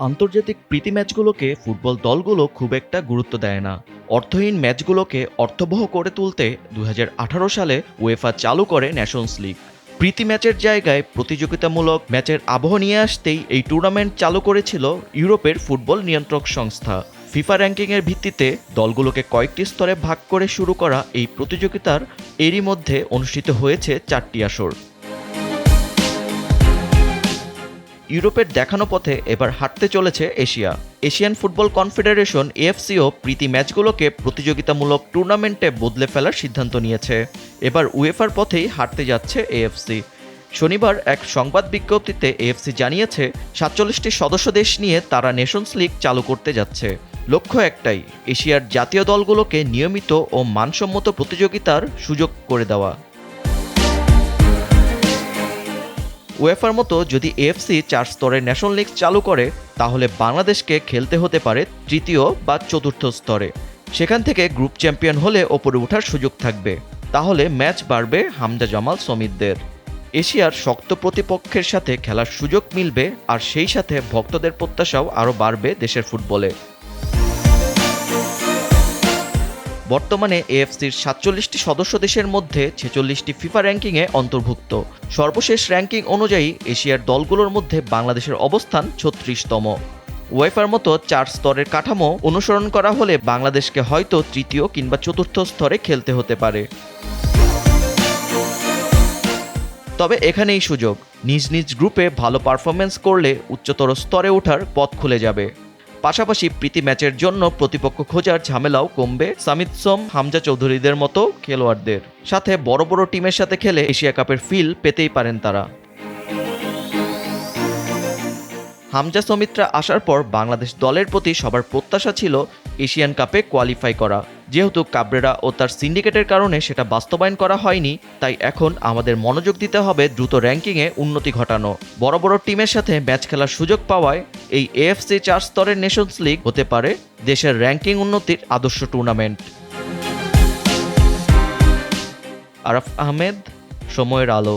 আন্তর্জাতিক প্রীতি ম্যাচগুলোকে ফুটবল দলগুলো খুব একটা গুরুত্ব দেয় না। অর্থহীন ম্যাচগুলোকে অর্থবহ করে তুলতে দু হাজার আঠারো সালে উয়েফা চালু করে ন্যাশনস লিগ। প্রীতি ম্যাচের জায়গায় প্রতিযোগিতামূলক ম্যাচের আবহ নিয়ে আসতেই এই টুর্নামেন্ট চালু করেছিল ইউরোপের ফুটবল নিয়ন্ত্রক সংস্থা। ফিফা র্যাঙ্কিংয়ের ভিত্তিতে দলগুলোকে কয়েকটি স্তরে ভাগ করে শুরু করা এই প্রতিযোগিতার এরই মধ্যে অনুষ্ঠিত হয়েছে চারটি আসর। ইউরোপের দেখানো পথে এবার হাঁটতে চলেছে এশিয়া। এশিয়ান ফুটবল কনফেডারেশন এএফসিও প্রীতি ম্যাচগুলোকে প্রতিযোগিতামূলক টুর্নামেন্টে বদলে ফেলার সিদ্ধান্ত নিয়েছে। এবার উয়েফার পথেই হাঁটতে যাচ্ছে এএফসি। শনিবার এক সংবাদ বিজ্ঞপ্তিতে এএফসি জানিয়েছে, সাতচল্লিশটি সদস্য দেশ নিয়ে তারা নেশনস লিগ চালু করতে যাচ্ছে। লক্ষ্য একটাই, এশিয়ার জাতীয় দলগুলোকে নিয়মিত ও মানসম্মত প্রতিযোগিতার সুযোগ করে দেওয়া। ওয়েফার মতো যদি এএফসি চার স্তরের ন্যাশনাল লিগ চালু করে, তাহলে বাংলাদেশকে খেলতে হতে পারে তৃতীয় বা চতুর্থ স্তরে। সেখান থেকে গ্রুপ চ্যাম্পিয়ন হলে ওপরে ওঠার সুযোগ থাকবে। তাহলে ম্যাচ বাড়বে হামজা জামাল সমিতদের এশিয়ার শক্ত প্রতিপক্ষের সাথে খেলার সুযোগ মিলবে, আর সেই সাথে ভক্তদের প্রত্যাশাও আরও বাড়বে দেশের ফুটবলে। বর্তমানে এএফসির সাতচল্লিশটি সদস্য দেশের মধ্যে ছেচল্লিশটি ফিফা র্যাঙ্কিংয়ে অন্তর্ভুক্ত। সর্বশেষ র্যাঙ্কিং অনুযায়ী এশিয়ার দলগুলোর মধ্যে বাংলাদেশের অবস্থান ছত্রিশতম। ওয়েফার মতো চার স্তরের কাঠামো অনুসরণ করা হলে বাংলাদেশকে হয়তো তৃতীয় কিংবা চতুর্থ স্তরে খেলতে হতে পারে। তবে এখানেই সুযোগ। নিজ নিজ গ্রুপে ভালো পারফরমেন্স করলে উচ্চতর স্তরে ওঠার পথ খুলে যাবে। পাশাপাশি প্রীতি ম্যাচের জন্য প্রতিপক্ষ খোঁজার ঝামেলাও কমবে সামিত সোম, হামজা চৌধুরীদের মতো খেলোয়াড়দের। সাথে বড় বড় টিমের সাথে খেলে এশিয়া কাপের ফিল পেতেই পারেন তারা। হামজা সমিত্রা আসার পর বাংলাদেশ দলের প্রতি সবার প্রত্যাশা ছিল এশিয়ান কাপে কোয়ালিফাই করা। যেহেতু কাবরেরা ও তার সিন্ডিকেটের কারণে সেটা বাস্তবায়ন করা হয়নি, তাই এখন আমাদের মনোযোগ দিতে হবে দ্রুত র্যাঙ্কিংয়ে উন্নতি ঘটানো। বড় বড় টিমের সাথে ম্যাচ খেলার সুযোগ পাওয়ায় এই এএফসি চার স্তরের নেশনস লিগ হতে পারে দেশের র্যাঙ্কিং উন্নতির আদর্শ টুর্নামেন্ট। আরফ আহমেদ, সময়ের আলো।